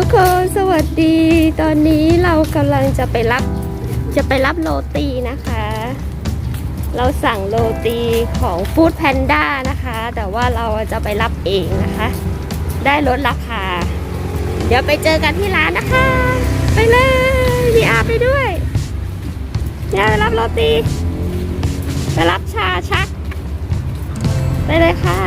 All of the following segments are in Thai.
ทุกคนสวัสดีตอนนี้เรากำลังจะไปรับจะไปรับโรตีนะคะ เราสั่งโรตีของฟู้ดแพนด้านะคะ แต่ว่าเราจะไปรับเองนะคะ ได้ลดราคา เดี๋ยวไปเจอกันที่ร้านนะคะ ไปเลยพี่อาไปด้วยพี่อาไปรับโรตี ไปรับชาชัก ไปเลยค่ะ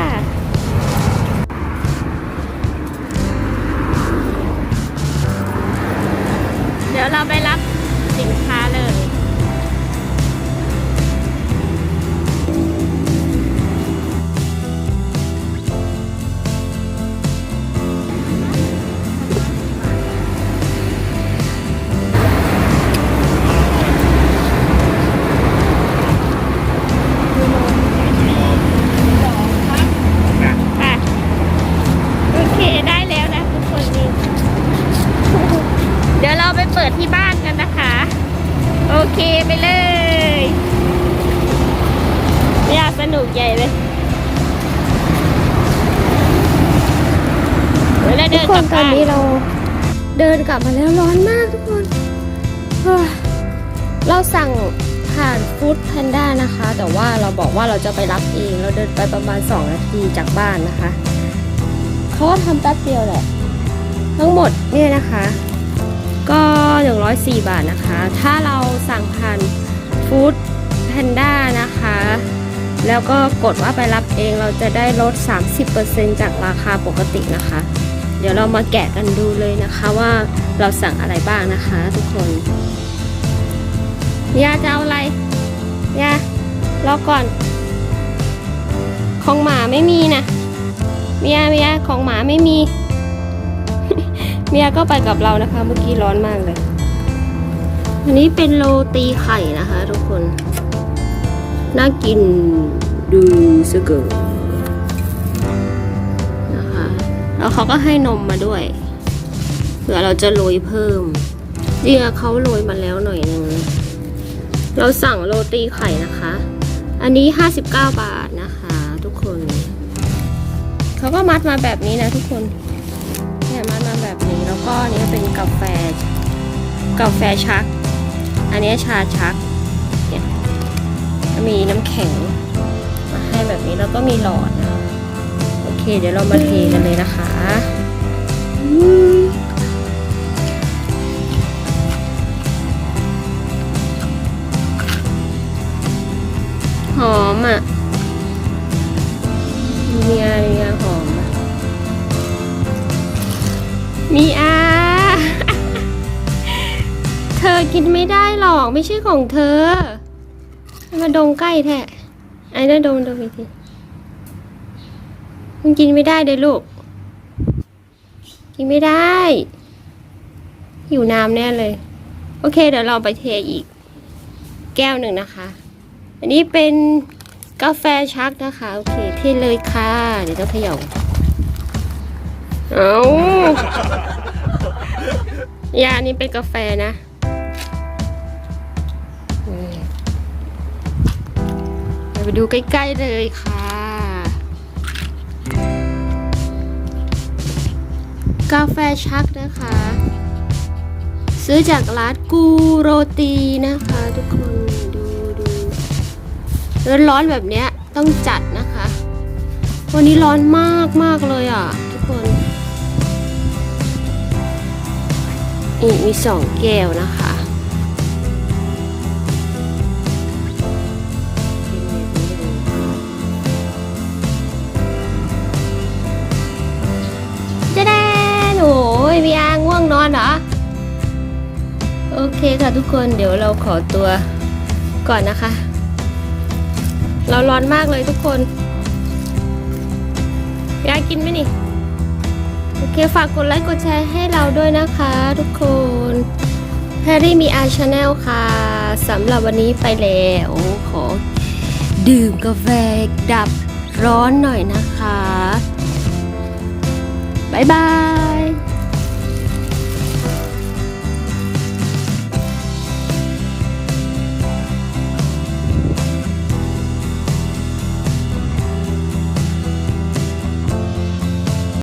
เคไปเลย อยากสนุกใหญ่เลยเดี๋ยวเราเดินกลับตอบ้านนนี้เราเดินกลับมาแล้วร้อนมากทุกคนเฮ้ยเราสั่งผ่านฟู้ดแพนด้านะคะ แต่ว่าเราบอกว่าเราจะไปรับเอง เราเดินไปประมาณ 2 นาทีจากบ้านนะคะ เขาก็ทำแป๊บเดียวแหละ ทั้งหมดเนี่ยนะคะ ก็ 104 บาทนะคะ ถ้าเราสั่งผ่านฟู้ดแพนด้านะคะ แล้วก็กดว่าไปรับเองเราจะได้ลด 30%จากราคาปกตินะคะ เดี๋ยวเรามาแกะกันดูเลยนะคะว่าเราสั่งอะไรบ้างนะคะ ทุกคนยาจะเอาอะไรยารอก่อน ของหมาไม่มีนะเมียเมียของหมาไม่มี เมียก็ไปกับเรานะคะ เมื่อกี้ร้อนมากเลย อันนี้เป็นโรตีไข่นะคะ ทุกคน น่ากินดูสเกิร์นะคะ แล้วเขาก็ให้นมมาด้วย เผื่อเราจะโรยเพิ่มจริงๆเขาโรยมาแล้วหน่อยนึง เราสั่งโรตีไข่นะคะ อันนี้ 59 บาทนะคะ ทุกคน เขาก็มัดมาแบบนี้นะทุกคน กาแฟ กาแฟชัก อันนี้ชาชักเนี่ยมีน้ำแข็งมาให้แบบนี้แล้วก็มีหลอดนะโอเค เดี๋ยวเรามาเทกันเลยนะคะ กินไม่ได้หรอกไม่ใช่ของเธอ มาดมใกล้แท้ไอ้นั่นดมดมอีกทีมันกินไม่ได้เลยลูก กินไม่ได้หิวน้ำแน่เลย โอเค เดี๋ยวเราไปเทอีก แก้วหนึ่งนะคะ อันนี้เป็นกาแฟชักนะคะ โอเค เทเลยค่ะ เดี๋ยวต้องเขย่าเอายาอันนี้เป็นกาแฟนะ ไปดูใกล้ ๆ เลยค่ะ กาแฟชักนะคะ ซื้อจากร้านกูโรตีนะคะทุกคนดูดูร้อนๆแบบเนี้ยต้องจัดนะคะ วันนี้ร้อนมากมากเลยอะ ทุกคนอีกมีสองแก้วนะคะ โอเคค่ะทุกคนเดี๋ยวเราขอตัวก่อนนะคะ เราร้อนมากเลยทุกคนอยากกินไหมนี่ โอเคฝากกดไลค์กดแชร์ให้เราด้วยนะคะทุกคนแพรรี่มีอาชาแนลค่ะสำหรับวันนี้ไปแล้วขอดื่มกาแฟดับร้อนหน่อยนะคะ บ๊ายบาย